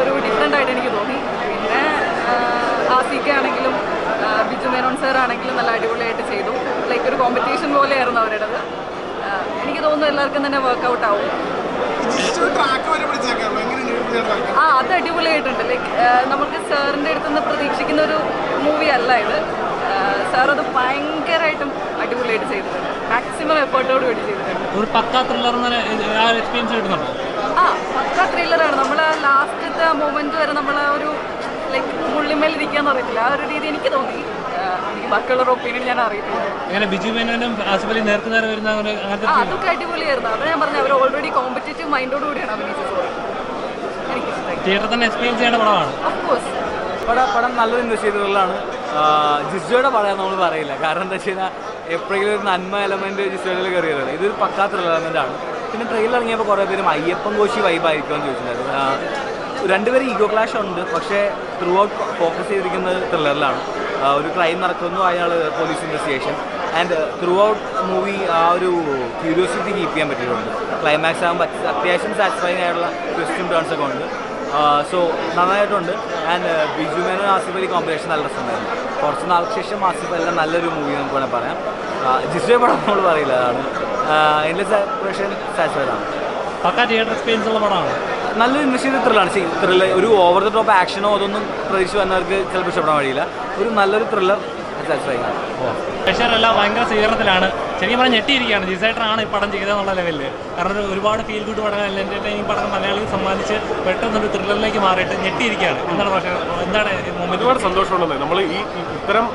ഒരു ഡിഫറെന്റ് ആയിട്ട് എനിക്ക് തോന്നി. പിന്നെ ആ സി കെ ആണെങ്കിലും ബിജു മേനോൻ സാർ ആണെങ്കിലും നല്ല അടിപൊളിയായിട്ട് ചെയ്തു. ലൈക്ക് ഒരു കോമ്പറ്റീഷൻ പോലെയായിരുന്നു അവരുടെ എനിക്ക് തോന്നുന്നു എല്ലാവർക്കും തന്നെ വർക്കൗട്ട് ആവും. ആ അത് അടിപൊളിയായിട്ടുണ്ട്. ലൈക്ക് നമുക്ക് സാറിന്റെ അടുത്ത് നിന്ന് പ്രതീക്ഷിക്കുന്ന ഒരു മൂവി അല്ല ഇത്. സാറത് ഭയങ്കരമായിട്ടും അടിപൊളിയായിട്ട് ചെയ്തിട്ടുണ്ട്. മാക്സിമം എഫേർട്ടോട് കൂടി ചെയ്തിട്ടുണ്ട്. ഒരു ആ പക്കാ ത്രില്ലറാണ് നമ്മൾ ആ ലാസ്റ്റ് നമ്മൾ മൊമെന്റ് വരെ നമ്മൾ ആ ഒരു ലൈക്ക് മുള്ളിമേലിരിക്കാന്ന് അറിയത്തില്ല. ആ ഒരു രീതി എനിക്ക് തോന്നി. എനിക്ക് ബാക്കിയുള്ളവരുടെ ഒപ്പീനിയൻ ഞാൻ അറിയത്തില്ല. അതൊക്കെ അടിപൊളിയായിരുന്നു. അത് ഞാൻ പറഞ്ഞു അവർ ഓൾറെഡി കോമ്പറ്റേറ്റീവ് മൈൻഡോട് കൂടിയാണ് അഭിനയിച്ചത്. പടം പടം നല്ലൊരു ഇൻവെസ്റ്റിഗേറ്ററിലാണ് ജിസ്ജോയുടെ പടം നമ്മൾ പറയില്ല. കാരണം എന്താ വെച്ച് കഴിഞ്ഞാൽ എപ്പോഴെങ്കിലും ഒരു നന്മ എലമെന്റ് ജിസ്ജോയിൽ കയറിയത് ഇതൊരു പക്കാ എലമെന്റ് ആണ്. പിന്നെ ട്രെയിലർ ഇറങ്ങിയപ്പോൾ കുറേ പേരും അയ്യപ്പൻ കോശി വൈബായിരിക്കുമെന്ന് ചോദിച്ചിട്ടുണ്ടായിരുന്നു. രണ്ടുപേരും ഈഗോ ക്ലാഷ് ഉണ്ട്. പക്ഷേ ത്രൂ ഔട്ട് ഫോക്കസ് ചെയ്തിരിക്കുന്നത് ത്രില്ലറിലാണ് ഒരു ക്രൈം നടക്കുന്നു അയാൾ police investigation and throughout movie ആ ഒരു ക്യൂരിയോസിറ്റി കീപ്പ് ചെയ്യാൻ പറ്റിയിട്ടുണ്ട്. ക്ലൈമാക്സ് ആകുമ്പോൾ അത്യാവശ്യം സാറ്റിസ്ഫൈങ് ആയിട്ടുള്ള ട്വിസ്റ്റും ടേൺസ് ഒക്കെ ഉണ്ട്. സോ നന്നായിട്ടുണ്ട്. ആൻഡ് ബിജു മേനോ ആസിഫ് അലി കോമ്പിനേഷൻ നല്ല രസമുണ്ടായിരുന്നു. കുറച്ച് നാൾക്ക് ശേഷം ആസിഫ് അല്ല നല്ലൊരു മൂവി നമുക്ക് വേണമെങ്കിൽ പറയാം. ജിസ്വേ പടം നമ്മൾ പറയില്ല. അതാണ്. എന്റെ സാറ്റിസ്ഫൈഡ് ആണ്. പക്കാ തിയേറ്റർ എക്സ്പീരിയൻസ് ഉള്ള പടമാണ്? നല്ലൊരു ചെയ്ത ത്രില്ലാണ് ത്രില്ലർ ഒരു ഓവർ ദ ടോപ്പ് ആക്ഷനോ അതൊന്നും പ്രതീക്ഷിച്ച് വന്നവർക്ക് ചിലപ്പോൾ ഇഷ്ടപ്പെടാൻ വഴിയില്ല. ഒരു നല്ലൊരു ത്രില്ലർ പ്രഷറെല്ലാം ഭയങ്കര സ്വീകരണത്തിലാണ്. ശരിക്കും പറഞ്ഞാൽ ഞെട്ടിയിരിക്കുകയാണ്. ജിസൈറ്ററാണ് ഈ പടം ചെയ്തതെന്നുള്ള ലെവലിൽ കാരണം ഒരു ഒരുപാട് ഫീൽ ഗുഡ് പടങ്ങൾ എന്റർടൈനിങ് പടങ്ങൾ മലയാളികൾ സമ്മാനിച്ച് പെട്ടെന്ന് ഒരു ത്രില്ലറിലേക്ക് മാറിയിട്ട് ഞെട്ടിയിരിക്കുകയാണ്. എന്താണ് പക്ഷേ എന്താണ് ഒരുപാട് സന്തോഷമുള്ളത്. നമ്മൾ ഈ ഇത്തരം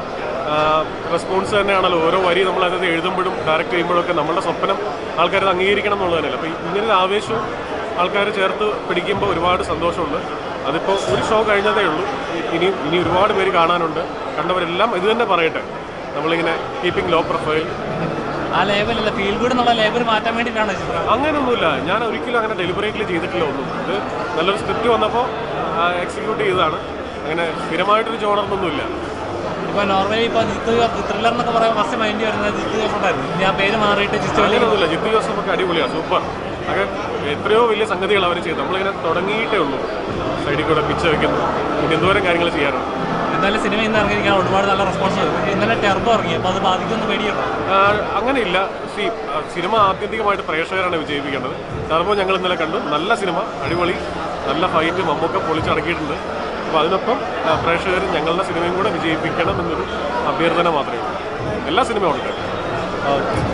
റെസ്പോൺസ് തന്നെയാണല്ലോ. ഓരോ വരി നമ്മൾ അതിനകത്ത് എഴുതുമ്പോഴും ഡയറക്റ്റ് ചെയ്യുമ്പോഴും ഒക്കെ നമ്മുടെ സ്വപ്നം ആൾക്കാരത് അംഗീകരിക്കണം എന്നുള്ളതല്ലേ. തന്നെയല്ല അപ്പോൾ ഇങ്ങനെ ആവേശവും ആൾക്കാർ ചേർത്ത് പിടിക്കുമ്പോൾ ഒരുപാട് സന്തോഷമുണ്ട്. അതിപ്പോൾ ഒരു ഷോ കഴിഞ്ഞതേ ഉള്ളൂ. ഇനി ഇനി ഒരുപാട് പേര് കാണാനുണ്ട്. കണ്ടവരെല്ലാം ഇത് തന്നെ പറയട്ടെ. നമ്മളിങ്ങനെ കീപ്പിംഗ് ലോ പ്രൊഫൈൽ ആ ലേബലല്ല ഫീൽ ഗുഡ് എന്നുള്ള ലേബൽ മാറ്റാൻ വേണ്ടിയിട്ടാണ് അങ്ങനെയൊന്നുമില്ല ഞാൻ ഒരിക്കലും അങ്ങനെ ഡെലിബറേറ്റ്ലി ചെയ്തിട്ടില്ല ഒന്നും. ഇത് നല്ലൊരു സ്ക്രിപ്റ്റ് വന്നപ്പോൾ എക്സിക്യൂട്ട് ചെയ്തതാണ്. അങ്ങനെ സ്ഥിരമായിട്ടൊരു ജോണർന്നൊന്നുമില്ല ഇപ്പോൾ നോർമലി ഇപ്പോൾ ജിത്തു ത്രില്ലർ എന്നൊക്കെ പറയുമ്പോൾ ഫസ്റ്റ് മൈൻഡ് വരുന്നത് ജിത്തു ജോസ് ഉണ്ടായിരുന്നു ഞാൻ പേര് മാറിയിട്ട് ജിത്തു അങ്ങനെയൊന്നുമില്ല ജിത്തു ജോസഫ് ഒക്കെ അടിപൊളിയാണ് സൂപ്പർ. അത് എത്രയോ വലിയ സംഗതികൾ അവർ ചെയ്തു നമ്മളിങ്ങനെ തുടങ്ങിയിട്ടേ ഉള്ളൂ. സൈഡിൽ കൂടെ പിച്ച് വെക്കുന്നു. പിന്നെ എന്തോരം കാര്യങ്ങൾ ചെയ്യാറുണ്ട് എന്തായാലും സിനിമ ഇന്ന് ഇറങ്ങിയിരിക്കാൻ ഒരുപാട് നല്ല റെസ്പോൺസ് ഇന്നലെ ടെർബോ ഇറങ്ങി. അപ്പോൾ അത് ബാധിക്കുമെന്ന് പേടിയുണ്ടോ? അങ്ങനെയില്ല. സി സിനിമ ആത്യന്തികമായിട്ട് പ്രേക്ഷകരാണ് വിജയിപ്പിക്കേണ്ടത്. ടർബോ ഞങ്ങൾ ഇന്നലെ കണ്ടു. നല്ല സിനിമ. അടിപൊളി. നല്ല ഫൈറ്റ് മമ്മൊക്കെ പൊളിച്ചടക്കിയിട്ടുണ്ട്. അപ്പോൾ അതിനൊപ്പം പ്രേക്ഷകർ ഞങ്ങളുടെ സിനിമയും കൂടെ വിജയിപ്പിക്കണം എന്നൊരു അഭ്യർത്ഥന മാത്രമേ ഉള്ളൂ. എല്ലാ സിനിമയും ഉണ്ട്.